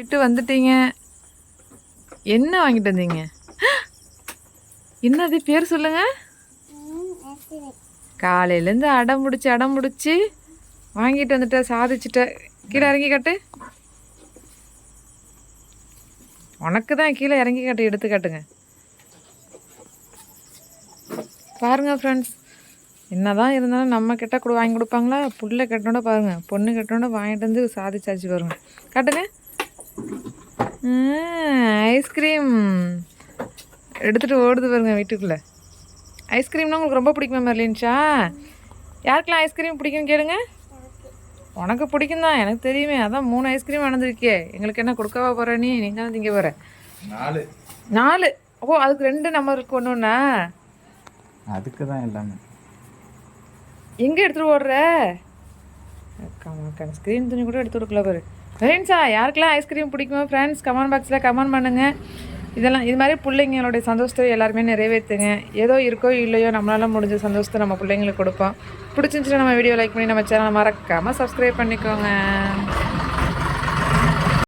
விட்டு வந்துட்டீங்க. என்ன வாங்கிட்டு வந்தீங்க? என்னது பேர் சொல்லுங்க. காலையிலேருந்து அடம் பிடிச்சி அடம் பிடிச்சி வாங்கிட்டு வந்துட்ட சாதிச்சுட்ட. கீழே இறங்கி காட்டு. உனக்கு தான் கீழே இறங்கி காட்டு எடுத்து காட்டுங்க. பாருங்க ஃப்ரெண்ட்ஸ் என்னதான் இருந்தாலும் நம்ம கிட்ட கூட வாங்கி கொடுப்பாங்களா? புள்ள கட்டணோட பாருங்க பொண்ணு கட்டணோட வாங்கிட்டு வந்து சாதிச்சாச்சு பாருங்க. காட்டுங்க. ஐஸ்கிரீம் எடுத்துகிட்டு ஓடுது பாருங்க வீட்டுக்குள்ளே. ஐஸ்கிரீம்னா உங்களுக்கு ரொம்ப பிடிக்குமா மெர்லின்ஷா யாருக்கெல்லாம் ஐஸ்கிரீம் பிடிக்கும் கேளுங்க. உனக்கு பிடிக்கும் தான் எனக்கு தெரியுமே. அதான் மூணு ஐஸ்கிரீம் வளர்ந்துருக்கே. எங்களுக்கு என்ன கொடுக்கவா போகிற நீ? நீங்கள் தான் திங்க போகிற நாலு. நாலு? ஓ அதுக்கு ரெண்டு நம்பருக்கு ஒன்று ஒன்றா அதுக்கு தான் எல்லாமே. எங்கே எடுத்துகிட்டு ஓடுற? அக்கா ஸ்க்ரீன் துணி கூட எடுத்து கொடுக்கல பாரு. ஃப்ரெண்ட்ஸா யாருக்கெல்லாம் ஐஸ்கிரீம் பிடிக்குமோ ஃப்ரெண்ட்ஸ் கமெண்ட் பாக்ஸில் கமெண்ட் பண்ணுங்கள் இதெல்லாம் இது மாதிரி பிள்ளைங்களுடைய சந்தோஷத்தை எல்லாருமே நிறைவேற்றுங்க. ஏதோ இருக்கோ இல்லையோ நம்மளால முடிஞ்ச சந்தோஷத்தை நம்ம பிள்ளைங்களுக்கு கொடுப்போம். பிடிச்சிருந்துச்சுன்னா நம்ம வீடியோ லைக் பண்ணி நம்ம சேனலை மறக்காமல் சப்ஸ்கிரைப் பண்ணிக்கோங்க.